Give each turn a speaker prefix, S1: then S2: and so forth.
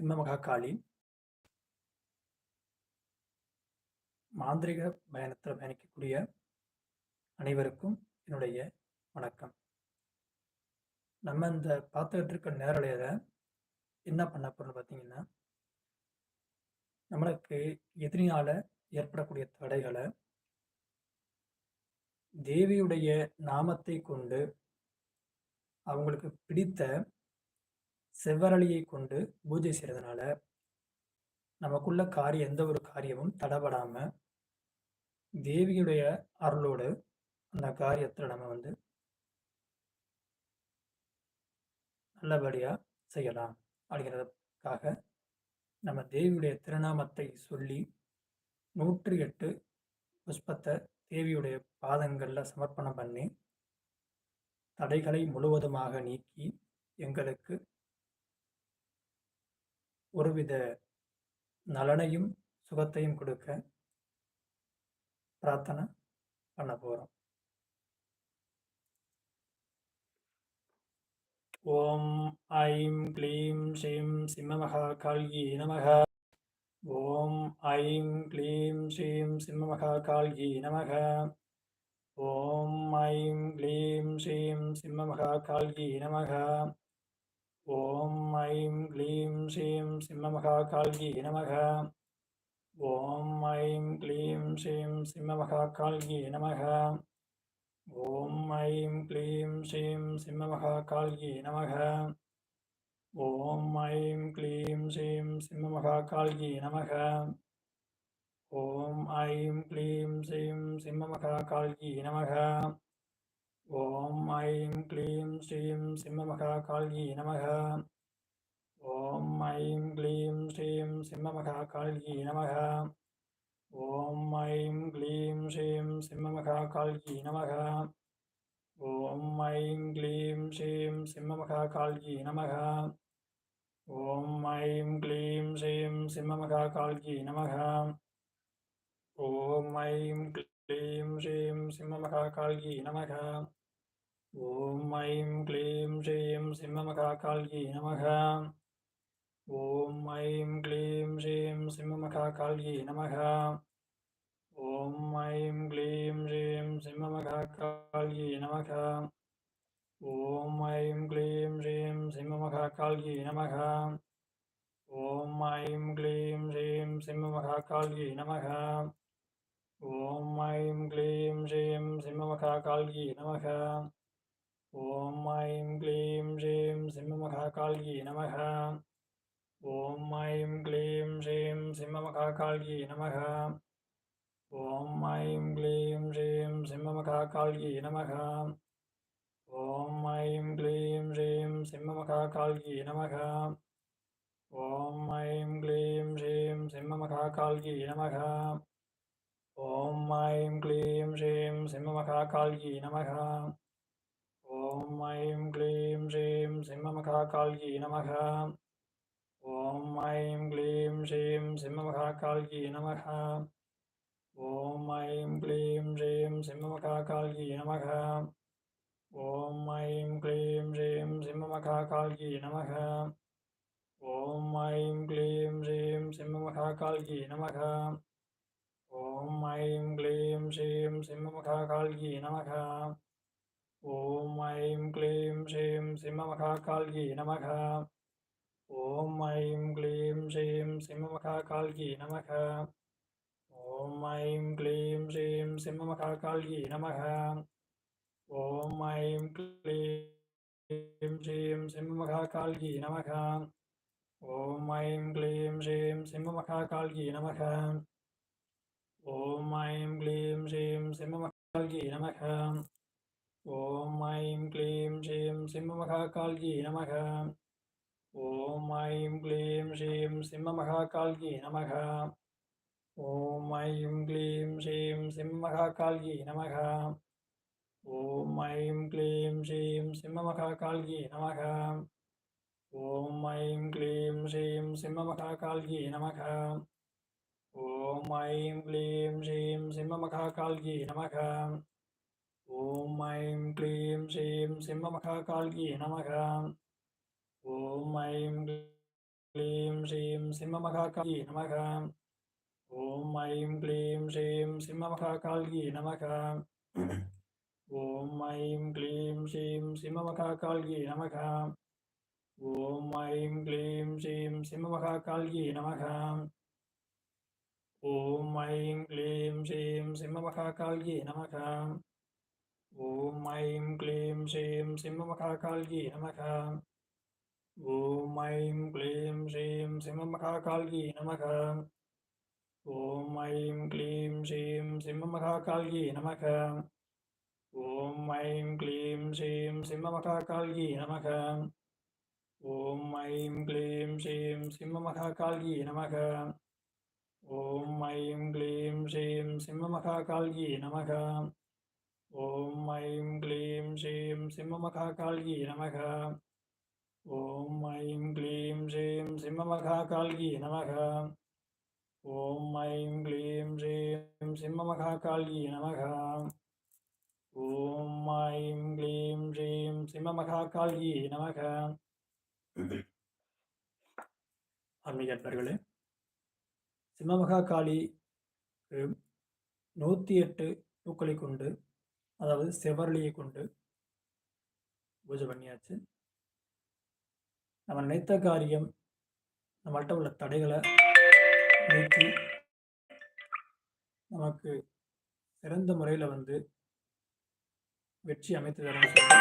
S1: சிம்ம மகாகாளி மாந்திரிக பயணத்தில் பயணிக்கக்கூடிய அனைவருக்கும் என்னுடைய வணக்கம். நம்ம இந்த பார்த்துக்கிட்டு இருக்க நேரலையில என்ன பண்ண போகிறோம்னு பார்த்தீங்கன்னா நம்மளுக்கு எதிரியால் ஏற்படக்கூடிய தடைகளை தேவியுடைய நாமத்தை கொண்டு அவங்களுக்கு பிடித்த செவ்வரளியை கொண்டு பூஜை செய்கிறதுனால நமக்குள்ள காரியம் எந்த ஒரு காரியமும் தடபடாம தேவியுடைய அருளோடு அந்த காரியத்தில் நம்ம வந்து நல்லபடியாக செய்யலாம் அப்படிங்கிறதுக்காக நம்ம தேவியுடைய திருநாமத்தை சொல்லி நூற்றி எட்டு புஷ்பத்தை தேவியுடைய பாதங்களில் சமர்ப்பணம் பண்ணி தடைகளை முழுவதுமாக நீக்கி எங்களுக்கு ஒருவித நலனையும் சுகத்தையும் கொடுக்க பிரார்த்தனை பண்ண போகிறோம் ஓம் ஐம் க்ளீம் ஸ்ரீம் சிம்மமகா கால்கி நமக ஓம் ஐம் க்ளீம் ஸ்ரீம் சிம்மமகா கால்கி நமக ஓம் ஐம் க்ளீம் ஸ்ரீம் சிம்மமகா கால்கி நமக ॐ ऐं क्लीं श्रीं सिंहमहाकाल्गी नमः ॐ ऐं क्लीं श्रीं सिंहमहाकाल्गी नमः ॐ ऐं क्लीं श्रीं सिंहमहाकाल्गी नमः ॐ ऐं क्लीं श्रीं सिंहमहाकाल्गी नमः ॐ ऐं क्लीं श्रीं सिंहमहाकाल्गी नमः ॐ ऐं क्लीं श्रीं सिंहमखाकाल्यै नमः। ॐ ऐं क्लीं श्रीं सिंहमखाकाल्यै नमः। ॐ ऐं क्लीं श्रीं सिंहमखाकाल्यै नमः। ॐ ऐं क्लीं श्रीं सिंहमखाकाल्यै नमः। ॐ ऐं क्लीं श्रीं सिंहमखाकाल्यै नमः। ॐ ऐं क्लीं श्रीं सिंहमखाकाल्यै नमः। ॐ ऐं क्लीं श्रीं सिंहमखाकाल्की नमः ॐ ऐं क्लीं श्रीं सिंहमखाकाल्की नमः ॐ ऐं क्लीं श्रीं सिंहमखाकाल्की नमः ॐ ऐं क्लीं श्रीं सिंहमखाकाल्की नमः ॐ ऐं क्लीं श्रीं सिंहमखाकाल्की नमः ॐ ऐं क्लीं श्रीं सिंहमखाकाल्की नमः सिंहमखाकाल्ये नमः। ॐ ऐं क्लीं श्रीं सिंहमखाकाल्ये नमः। ॐ ऐं क्लीं श्रीं सिंहमखाकाल्ये नमः। ॐ ऐं क्लीं श्रीं सिंहमखाकाल्ये नमः। ॐ ऐं क्लीं श्रीं सिंहमखाकाल्ये नमः। ॐ ऐं क्लीं श्रीं सिंहमखाकाल्ये नमः। ஓம் ஐம் க்ளீம் ஸ்ரீம் சிம்மமகா கால்கி நமக. ஓம் ஐம் க்ளீம் ஸ்ரீம் சிம்மமகா கால்கி நமக. ஓம் ஐம் க்ளீம் ஸ்ரீம் சிம்மமகா கால்கி நமக. ஓம் ஐம் க்ளீம் ஸ்ரீம் சிம்மமகா கால்கி நமக. ஓம் ஐம் க்ளீம் ஸ்ரீம் சிம்மமகா கால்கி நமக. ஓம் ஐம் க்ளீம் ஸ்ரீம் சிம்மமகா கால்கி நமக. ॐ ऐं क्लीं श्रीं सिंहमखा काल्गी नमः ॐ ऐं क्लीं श्रीं सिंहमखा काल्गी नमः ॐ ऐं क्लीं श्रीं सिंहमखा काल्गी नमः ॐ ऐं क्लीं श्रीं सिंहमखा काल्गी नमः ॐ ऐं क्लीं श्रीं सिंहमखा काल्गी नमः ॐ ऐं क्लीं श्रीं सिंहमखा काल्गी नमः ஓம் ஐம் க்ளீம் ஸ்ரீம் சிம்மமகாகால்கி நமக ஓம் ஐம் க்ளீம் ஸ்ரீம் சிம்மமகாகால்கி நமக ஓம் ஐம் க்ளீம் ஸ்ரீம் சிம்மமகாகால்கி நமக ஓம் ஐம் க்ளீம் ஸ்ரீம் சிம்மமகாகால்கி நமக ஓம் ஐம் க்ளீம் ஸ்ரீம் சிம்மமகாகால்கி நமக ஓம் ஐம் க்ளீம் ஸ்ரீம் சிம்மமகாகால்கி நமக ஓம் ஐம் க்ளீம் ஸ்ரீம் சிம்மமகாகால்கி நமக ஓம் ஐம் க்ளீம் ஸ்ரீம் சிம்மமகாகாளி நமக ஓம் ஐம் க்ளீம் ஸ்ரீம் சிம்மமகாகாளி நமக ஓம் ஐம் க்ளீம் ஸ்ரீம் சிம்மமகாகாளி நமக ஓம் ஐம் க்ளீம் ஸ்ரீம் சிம்மமகாகாளி நமக ஓம் ஐம் க்ளீம் ஸ்ரீம் சிம்மமகாகாளி நமக ஓம் ஐம் க்ளீம் ஸ்ரீம் சிம்மமகா கால்கி நமக ஓம் ஐம் க்ளீம் ஸ்ரீம் சிம்மமகா கால்கி நமக ஓம் ஐம் க்ளீம் ஸ்ரீம் சிம்மமகா கால்கி நமக ஓம் ஐம் க்ளீம் ஸ்ரீம் சிம்மமகா கால்கி நமக ஓம் ஐம் க்ளீம் ஸ்ரீம் சிம்மமகா கால்கி நமக ஓம் ஐம் க்ளீம் ஸ்ரீம் சிம்மமகா கால்கி நமக ஓம் ஐம் க்ளீம் ஸ்ரீம் சிம்மமகா கால்கி நமக. ஓம் ஐம் க்ளீம் ஸ்ரீம் சிம்மமகா கால்கி நமக. ஓம் ஐம் க்ளீம் ஸ்ரீம் சிம்மமகா கால்கி நமக. ஓம் ஐம் க்ளீம் ஸ்ரீம் சிம்மமகா கால்கி நமக. ஆன்மீக அன்பர்களே சிம்மமகாகாளி நூற்றி எட்டு பூக்களை கொண்டு அதாவது செவரளியை கொண்டு பூஜை பண்ணியாச்சு. நம்ம நினைத்த காரியம் நம்மள்கிட்ட உள்ள தடைகளை நீக்கி நமக்கு சிறந்த முறையில் வந்து வெற்றி அமைத்து தரணும் சொல்லி